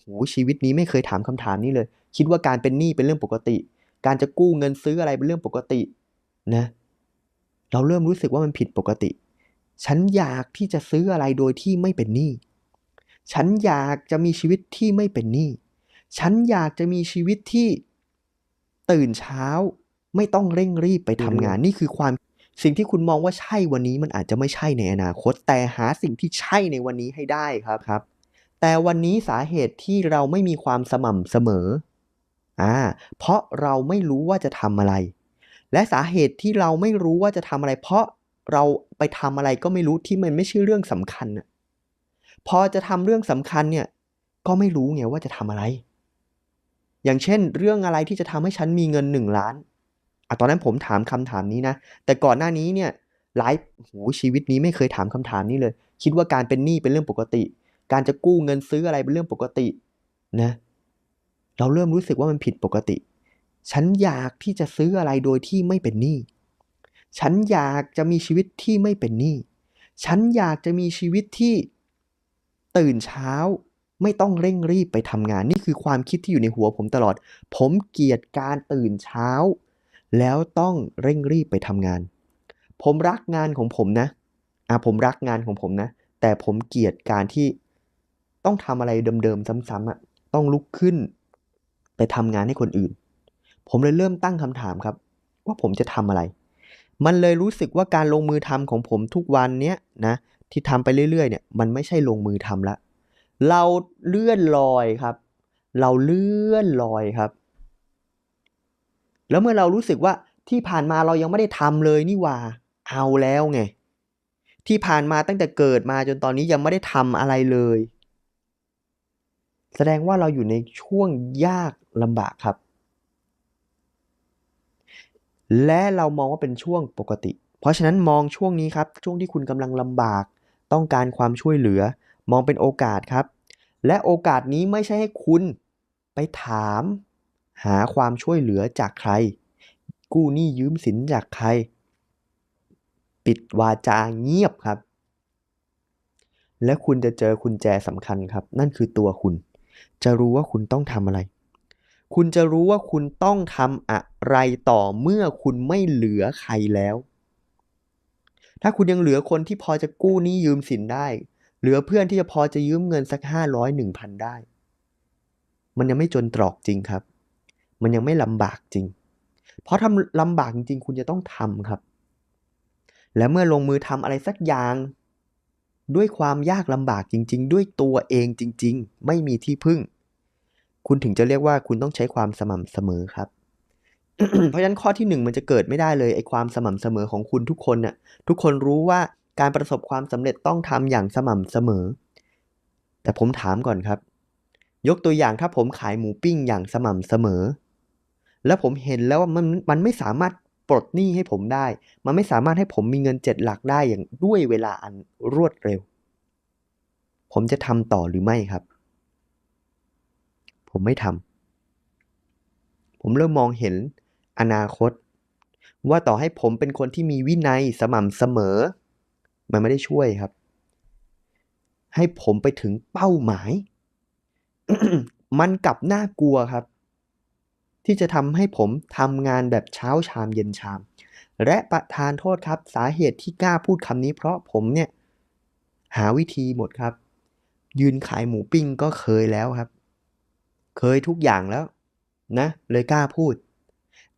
โหชีวิตนี้ไม่เคยถามคำถามนี้เลย คิดว่าการเป็นหนี้เป็นเรื่องปกติ การจะกู้เงินซื้ออะไรเป็นเรื่องปกตินะเราเริ่มรู้สึกว่ามันผิดปกติ ฉันอยากที่จะซื้ออะไรโดยที่ไม่เป็นหนี้ฉันอยากจะมีชีวิตที่ไม่เป็นหนี้ ฉันอยากจะมีชีวิตที่ตื่นเช้า ไม่ต้องเร่งรีบไปทำงาน นี่คือความสิ่งที่คุณมองว่าใช่วันนี้มันอาจจะไม่ใช่ในอนาคต แต่หาสิ่งที่ใช่ในวันนี้ให้ได้ครับครับ แต่วันนี้สาเหตุที่เราไม่มีความสม่ำเสมออ่าเพราะเราไม่รู้ว่าจะทำอะไร และสาเหตุที่เราไม่รู้ว่าจะทำอะไร เพราะเราไปทำอะไรก็ไม่รู้ที่มันไม่ใช่เรื่องสำคัญพอจะทำเรื่องสำคัญเนี่ยก็ไม่รู้ไงว่าจะทำอะไร อย่างเช่น เรื่องอะไรที่จะทำให้ฉันมีเงินหนึ่งล้านอะตอนนั้นผมถามคำถามนี้นะ แต่ก่อนหน้านี้เนี่ยหลายโหชีวิตนี้ไม่เคยถามคำถามนี้เลย คิดว่าการเป็นหนี้เป็นเรื่องปกติ การจะกู้เงินซื้ออะไรเป็นเรื่องปกตินะเราเริ่มรู้สึกว่ามันผิดปกติ ฉันอยากที่จะซื้ออะไรโดยที่ไม่เป็นหนี้ ฉันอยากจะมีชีวิตที่ไม่เป็นหนี้ ฉันอยากจะมีชีวิตที่ตื่นเช้าไม่ต้องเร่งรีบไปทำงาน นี่คือความคิดที่อยู่ในหัวผมตลอด ผมเกลียดการตื่นเช้า แล้วต้องเร่งรีบไปทำงาน ผมรักงานของผมนะอะผมรักงานของผมนะ แต่ผมเกลียดการที่ ต้องทำอะไรเดิมๆซ้ำๆอะต้องลุกขึ้น ไปทำงานให้คนอื่น ผมเลยเริ่มตั้งคำถามครับ ว่าผมจะทำอะไร มันเลยรู้สึกว่าการลงมือทำของผมทุกวันเนี้ยนะที่ทำไปเรื่อยๆเนี่ยมันไม่ใช่ลงมือทำละ เราเลื่อนลอยครับ เราเลื่อนลอยครับ แล้วเมื่อเรารู้สึกว่าที่ผ่านมาเรายังไม่ได้ทำเลยนี่ว่า เอาแล้วไง ที่ผ่านมาตั้งแต่เกิดมาจนตอนนี้ยังไม่ได้ทำอะไรเลย แสดงว่าเราอยู่ในช่วงยากลำบากครับ และเรามองว่าเป็นช่วงปกติ เพราะฉะนั้นมองช่วงนี้ครับ ช่วงที่คุณกำลังลำบาก ต้องการความช่วยเหลือ มองเป็นโอกาสครับ และโอกาสนี้ไม่ใช่ให้คุณไปถาม หาความช่วยเหลือจากใคร กู้หนี้ยืมสินจากใคร ปิดวาจาเงียบครับและคุณจะเจอกุญแจสำคัญครับ นั่นคือตัวคุณ จะรู้ว่าคุณต้องทำอะไร คุณจะรู้ว่าคุณต้องทำอะไรต่อเมื่อคุณไม่เหลือใครแล้ว ถ้าคุณยังเหลือคนที่พอจะกู้หนี้ยืมสินได้ เหลือเพื่อนที่จะพอจะยืมเงินสักห้าร้อยหนึ่งพันได้ มันยังไม่จนตรอกจริงครับ มันยังไม่ลำบากจริง เพราะทำลำบากจริงคุณจะต้องทำครับ และเมื่อลงมือทำอะไรสักอย่าง ด้วยความยากลำบากจริง ๆ ด้วยตัวเองจริง ๆ ไม่มีที่พึ่ง คุณถึงจะเรียกว่าคุณต้องใช้ความสม่ำเสมอครับ เพราะฉะนั้นข้อที่หนึ่งมันจะเกิดไม่ได้เลยไอ้ความสม่ำเสมอของคุณทุกคนน่ะทุกคนรู้ว่าการประสบความสำเร็จต้องทำอย่างสม่ำเสมอ แต่ผมถามก่อนครับ ยกตัวอย่างถ้าผมขายหมูปิ้งอย่างสม่ำเสมอ แล้วผมเห็นแล้วว่ามันมันไม่สามารถ ปลดหนี้ให้ผมได้ มันไม่สามารถให้ผมมีเงินเจ็ดหลักได้อย่างด้วยเวลาอันรวดเร็ว ผมจะทำต่อหรือไม่ครับ ผมไม่ทำผมเริ่มมองเห็นอนาคต ว่าต่อให้ผมเป็นคนที่มีวินัยสม่ำเสมอ มันไม่ได้ช่วยครับ ให้ผมไปถึงเป้าหมาย มันกลับน่ากลัวครับ ที่จะทำให้ผมทำงานแบบเช้าชามเย็นชาม และประทานโทษครับสาเหตุที่กล้าพูดคำนี้เพราะผมเนี่ยหาวิธีหมดครับ ยืนขายหมูปิ้งก็เคยแล้วครับ เคยทุกอย่างแล้วนะ เลยกล้าพูด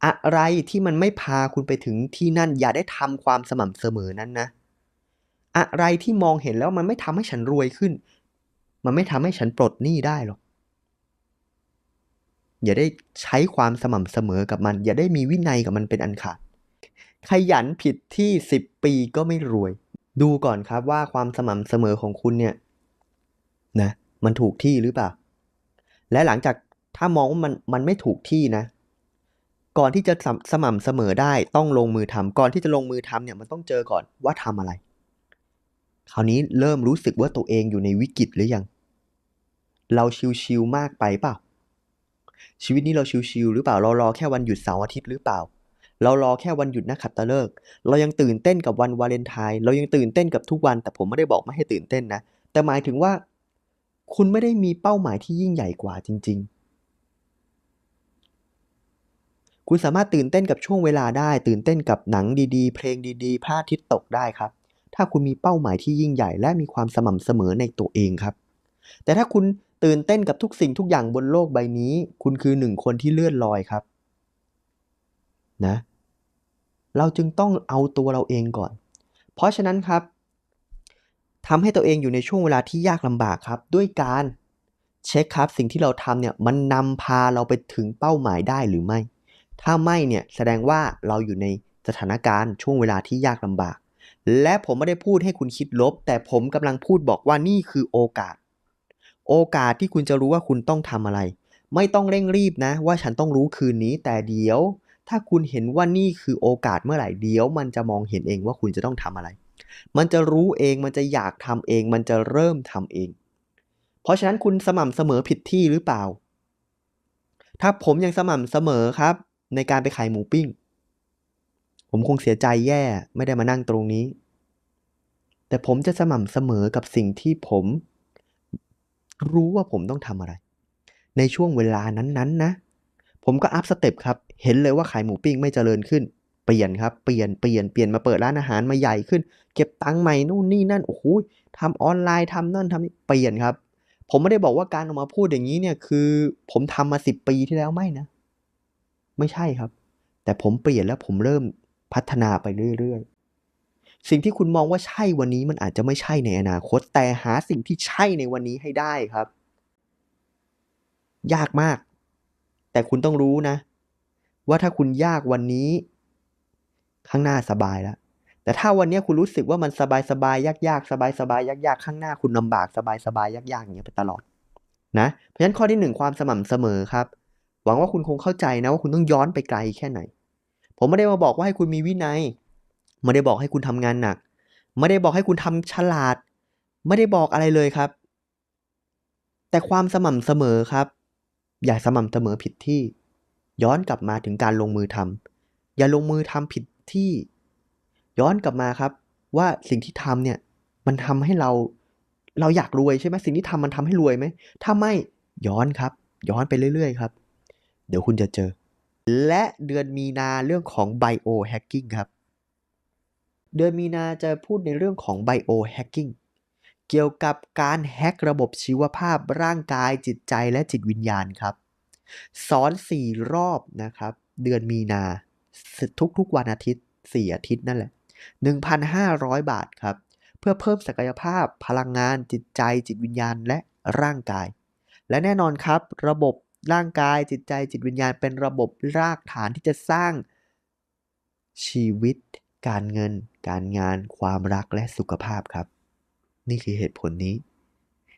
อะไรที่มันไม่พาคุณไปถึงที่นั่นอย่าได้ทำความสม่ำเสมอนั้นนะ อะไรที่มองเห็นแล้วมันไม่ทำให้ฉันรวยขึ้น มันไม่ทำให้ฉันปลดหนี้ได้หรอก อย่าได้ใช้ความสม่ำเสมอกับมัน อย่าได้มีวินัยกับมันเป็นอันขาด ขยันผิดที่สิบปีก็ไม่รวย ดูก่อนครับว่าความสม่ำเสมอของคุณเนี่ยนะมันถูกที่หรือเปล่า และหลังจากถ้ามองว่ามันมันไม่ถูกที่นะ ก่อนที่จะสมสม่ำเสมอได้ต้องลงมือทำก่อนที่จะลงมือทำเนี่ยมันต้องเจอก่อนว่าทำอะไร คราวนี้เริ่มรู้สึกว่าตัวเองอยู่ในวิกฤตหรือยัง เราชิวๆมากไปเปล่า ชีวิตนี้เราชิวๆหรือเปล่าเรารอแค่วันหยุดเสาร์อาทิตย์หรือเปล่า เรารอแค่วันหยุดนักขัตฤกษ์เรายังตื่นเต้นกับวันวาเลนไทน์เรายังตื่นเต้นกับทุกวัน แต่ผมไม่ได้บอกไม่ให้ตื่นเต้นนะ แต่หมายถึงว่า คุณไม่ได้มีเป้าหมายที่ยิ่งใหญ่กว่าจริง ๆ คุณสามารถตื่นเต้นกับช่วงเวลาได้ ตื่นเต้นกับหนังดีๆ เพลงดีๆพระอาทิตย์ตกได้ครับ ถ้าคุณมีเป้าหมายที่ยิ่งใหญ่และมีความสม่ำเสมอในตัวเองครับแต่ถ้าคุณ ตื่นเต้นกับทุกสิ่งทุกอย่างบนโลกใบนี้ คุณคือหนึ่งคนที่เลื่อนลอยครับนะเราจึงต้องเอาตัวเราเองก่อน เพราะฉะนั้นครับทำให้ตัวเองอยู่ในช่วงเวลาที่ยากลำบากครับ ด้วยการเช็คครับ สิ่งที่เราทำเนี่ยมันนำพาเราไปถึงเป้าหมายได้หรือไม่ ถ้าไม่เนี่ยแสดงว่าเราอยู่ในสถานการณ์ช่วงเวลาที่ยากลำบาก และผมไม่ได้พูดให้คุณคิดลบ แต่ผมกำลังพูดบอกว่านี่คือโอกาส โอกาสที่คุณจะรู้ว่าคุณต้องทำอะไร ไม่ต้องเร่งรีบนะ ว่าฉันต้องรู้คืนนี้แต่เดี๋ยว ถ้าคุณเห็นว่านี่คือโอกาสเมื่อไหร่เดี๋ยว มันจะมองเห็นเองว่าคุณจะต้องทำอะไร มันจะรู้เองมันจะอยากทำเอง มันจะเริ่มทำเอง เพราะฉะนั้นคุณสม่ำเสมอผิดที่หรือเปล่า ถ้าผมยังสม่ำเสมอครับ ในการไปขายหมูปิ้ง ผมคงเสียใจแย่ไม่ได้มานั่งตรงนี้ แต่ผมจะสม่ำเสมอกับสิ่งที่ผม รู้ว่าผมต้องทำอะไร ในช่วงเวลานั้นๆนะ ผมก็อัพสเต็ปครับ เห็นเลยว่าขายหมูปิ้งไม่เจริญขึ้น เปลี่ยนครับ เปลี่ยน เปลี่ยน เปลี่ยนมาเปิดร้านอาหารมาใหญ่ขึ้น เก็บตังค์ใหม่นู่นนี่นั่น โอ้โหทำออนไลน์ทำนั่นทำนี่เปลี่ยนครับ ผมไม่ได้บอกว่าการออกมาพูดอย่างนี้เนี่ยคือ ผมทำมาสิบปีที่แล้วไม่นะ ไม่ใช่ครับ แต่ผมเปลี่ยนแล้วผมเริ่มพัฒนาไปเรื่อยๆ สิ่งที่คุณมองว่าใช่วันนี้มันอาจจะไม่ใช่ในอนาคต แต่หาสิ่งที่ใช่ในวันนี้ให้ได้ครับ ยากมาก แต่คุณต้องรู้นะ ว่าถ้าคุณยากวันนี้ ข้างหน้าสบายแล้วแต่ถ้าวันนี้คุณรู้สึกว่ามันสบายสบายยากยากสบายสบายยากยากข้างหน้าคุณลำบากสบายสบายยากยากอย่างเงี้ยไปตลอดนะเพราะฉะนั้นข้อที่หนึ่งความสม่ำเสมอครับ หวังว่าคุณคงเข้าใจนะว่าคุณต้องย้อนไปไกลแค่ไหน ผมไม่ได้มาบอกว่าให้คุณมีวินัย ไม่ได้บอกให้คุณทำงานหนัก ไม่ได้บอกให้คุณทำฉลาด ไม่ได้บอกอะไรเลยครับ แต่ความสม่ำเสมอครับ อย่าสม่ำเสมอผิดที่ ย้อนกลับมาถึงการลงมือทำอย่าลงมือทำผิดที่ ย้อนกลับมาครับ ว่าสิ่งที่ทำเนี่ย มันทำให้เราเราอยากรวยใช่ไหมสิ่งที่ทำมันทำให้รวยไหมถ้าไม่ย้อนครับ ย้อนไปเรื่อย ๆ ครับ เดี๋ยวคุณจะเจอ และเดือนมีนาเรื่องของ biohacking ครับ เดือนมีนาจะพูดในเรื่องของ biohacking เกี่ยวกับการแฮกระบบชีวภาพร่างกายจิตใจและจิตวิญญาณครับ สอน 4 รอบนะครับ เดือนมีนา ทุกๆวันอาทิตย์ 4 อาทิตย์นั่นแหละ 1,500 บาทครับ เพื่อเพิ่มศักยภาพพลังงานจิตใจ จิตวิญญาณและร่างกาย และแน่นอนครับ ระบบร่างกายจิตใจจิตวิญญาณ เป็นระบบรากฐานที่จะสร้างชีวิตการเงิน การงานความรักและสุขภาพครับ นี่คือเหตุผลนี้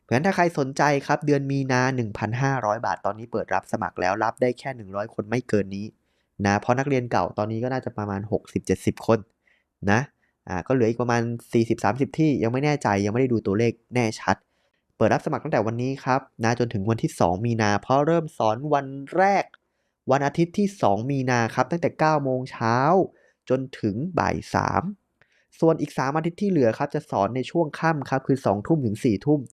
เพราะฉะนั้นถ้าใครสนใจครับ เดือนมีนา 1,500 บาท ตอนนี้เปิดรับสมัครแล้วรับได้แค่ 100 คนไม่เกินนี้นะเพราะนักเรียนเก่าตอนนี้ก็น่าจะประมาณ 60-70 คนนะอ่าก็เหลืออีกประมาณ 40-30 ที่ยังไม่แน่ใจยังไม่ได้ดูตัวเลขแน่ชัด เปิดรับสมัครตั้งแต่วันนี้ครับนะจนถึงวันที่ 2 มีนา เพราะเริ่มสอนวันแรก วันอาทิตย์ที่ 2 มีนาครับตั้งแต่9โมงเช้าจนถึงบ่าย3 ส่วนอีก 3 อาทิตย์ที่เหลือครับจะสอนในช่วงค่ำครับคือ2ทุ่มถึง4ทุ่ม